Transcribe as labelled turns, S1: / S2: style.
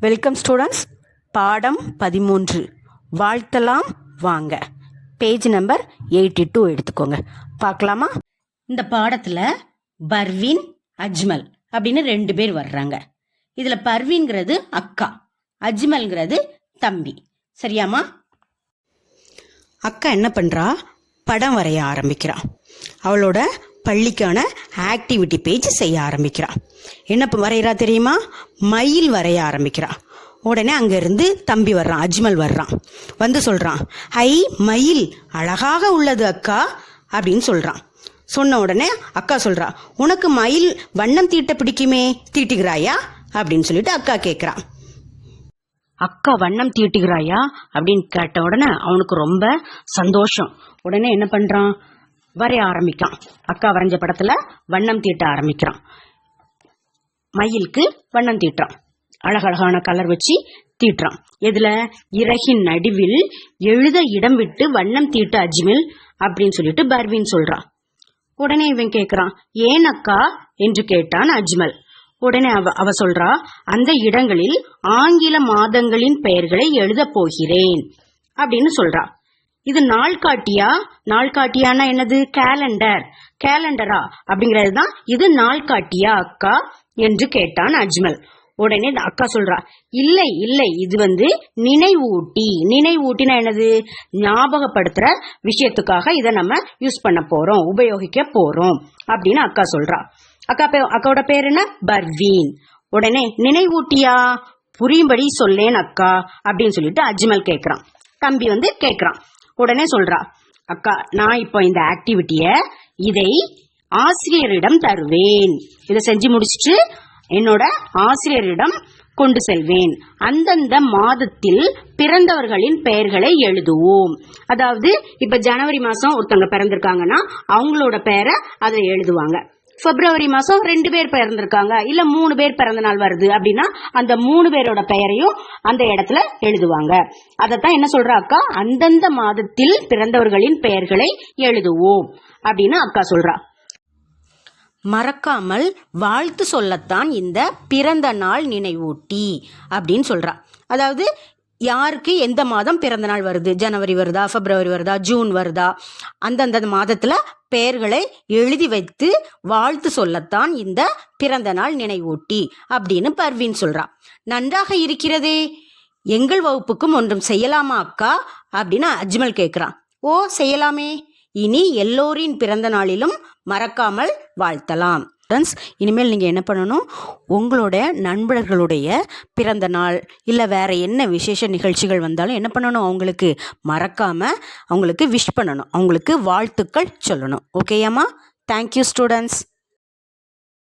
S1: Welcome students பாடம் பதிமூன்று. வாழ்த்தலாம் வாங்க. பேஜ் நம்பர் எயிட்டி டூ எடுத்துக்கோங்க. பார்க்கலாமா? இந்த பாடத்தில் பர்வீன் அஜ்மல் அப்படின்னு ரெண்டு பேர் வர்றாங்க. இதில் பர்வீன்கிறது அக்கா. அஜ்மல்ங்கிறது தம்பி. சரியாம்மா? அக்கா என்ன பண்ணுறா படம் வரைய ஆரம்பிக்கிறான் அவளோட பள்ளிக்கான ஆக்டிவிட்டி பேஜ் செய்ய ஆரம்பிக்கிறான் என்ன வரைகிறா தெரியுமா? மயில் வரைய ஆரம்பிக்கிறான் உடனே அங்கேருந்து தம்பி வர்றான் அஜ்மல் வர்றான். வந்து சொல்கிறான் ஐ மயில் அழகாக உள்ளது அக்கா அப்படின்னு சொல்கிறான் சொன்ன உடனே அக்கா சொல்கிறா உனக்கு மயில் வண்ணம் தீட்ட பிடிக்குமே தீட்டுகிறாயா? அப்படின்னு சொல்லிட்டு அக்கா கேட்குறான் அக்கா வண்ணம் தீட்டுகிறாயா? அப்படின்னு கேட்ட உடனே அவனுக்கு ரொம்ப சந்தோஷம். உடனே என்ன பண்றான்? வரைய ஆரம்பிக்கான் அக்கா வரைஞ்ச படத்துல வண்ணம் தீட்ட ஆரம்பிக்கிறான். மயிலுக்கு வண்ணம் தீட்டுறான். அழகழகான கலர் வச்சு தீட்டுறான். இதுல இறகின் நடுவில் எழுத இடம் விட்டு வண்ணம் தீட்ட அஜ்மில் அப்படின்னு சொல்லிட்டு பர்வீன் சொல்றான். உடனே இவன் கேக்குறான் ஏன் அக்கா? என்று கேட்டான் அஜ்மல். உடனே அவ அவ சொல்றா அந்த இடங்களில் ஆங்கில மாதங்களின் பெயர்களை எழுதப் போகிறேன். அப்படின்னு சொல்றா. இது நாள்காட்டியா நாள்காட்டியானா என்னது? கேலண்டர் கேலண்டரா அப்படிங்கிறது தான் இது நாள்காட்டியா அக்கா? என்று கேட்டான் அஜ்மல். உடனே அக்கா சொல்றா இல்லை இல்லை இது வந்து நினைவூட்டி. நினைவூட்டினா என்னது? ஞாபகப்படுத்துற விஷயத்துக்காக இதை நம்ம யூஸ் பண்ண போறோம் உபயோகிக்க போறோம் அப்படின்னு அக்கா சொல்றா. அக்கா அக்காவோட பேர் என்ன? பர்வீன். உடனே நினைவூட்டியா? புரியும்படி சொல்லேன் அக்கா அப்படின்னு சொல்லிட்டு அஜ்மல் கேக்குறான். தம்பி வந்து கேக்குறான். உடனே சொல்றா அக்கா நான் இப்போ இந்த ஆக்டிவிட்டிய இதை ஆசிரியரிடம் தருவேன். இதை செஞ்சு முடிச்சுட்டு என்னோட ஆசிரியரிடம் கொண்டு செல்வேன். அந்தந்த மாதத்தில் பிறந்தவர்களின் பெயர்களை எழுதுவோம். அதாவது இப்ப ஜனவரி மாசம் ஒருத்தவங்க பிறந்திருக்காங்கன்னா அவங்களோட பெயரை அதை எழுதுவாங்க. பிப்ரவரி மாசம் ரெண்டு பேர் பிறந்திருக்காங்க. இல்ல மூணு பேர் பிறந்த நாள் வருது அப்படின்னா அந்த மூணு பேரோட பெயரையும் அந்த இடத்துல எழுதுவாங்க. அதைத்தான் என்ன சொல்றா அக்கா? அந்தந்த மாதத்தில் பிறந்தவர்களின் பெயர்களை எழுதுவோம் அப்படின்னு அக்கா சொல்றா. மறக்காமல் வாழ்த்து சொல்லத்தான் இந்த பிறந்த நாள் நினைவூட்டி அப்படின்னு சொல்றா. அதாவது யாருக்கு எந்த மாதம் பிறந்த நாள் வருது? ஜனவரி வருதா? பிப்ரவரி வருதா? ஜூன் வருதா? அந்தந்த மாதத்துல பெயர்களை எழுதி வைத்து வாழ்த்து சொல்லத்தான் இந்த பிறந்த நாள் நினைவூட்டி அப்படின்னு பர்வீன் சொல்றா நன்றாக இருக்கிறதே. எங்கள் வகுப்புக்கும் ஒன்றும் செய்யலாமா அக்கா? அப்படின்னு அஜ்மல் கேட்குறான் ஓ செய்யலாமே. இனி எல்லோரின் பிறந்த நாளிலும் மறக்காமல் வாழ்த்தலாம். ஃப்ரெண்ட்ஸ் இனிமேல் நீங்கள் என்ன பண்ணணும்? உங்களோட நண்பர்களுடைய பிறந்த நாள் இல்லை வேறு என்ன விசேஷ நிகழ்ச்சிகள் வந்தாலும் என்ன பண்ணணும்? அவங்களுக்கு மறக்காமல் அவங்களுக்கு விஷ் பண்ணணும். அவங்களுக்கு வாழ்த்துக்கள் சொல்லணும். ஓகேயாம்மா தேங்க்யூ ஸ்டூடெண்ட்ஸ்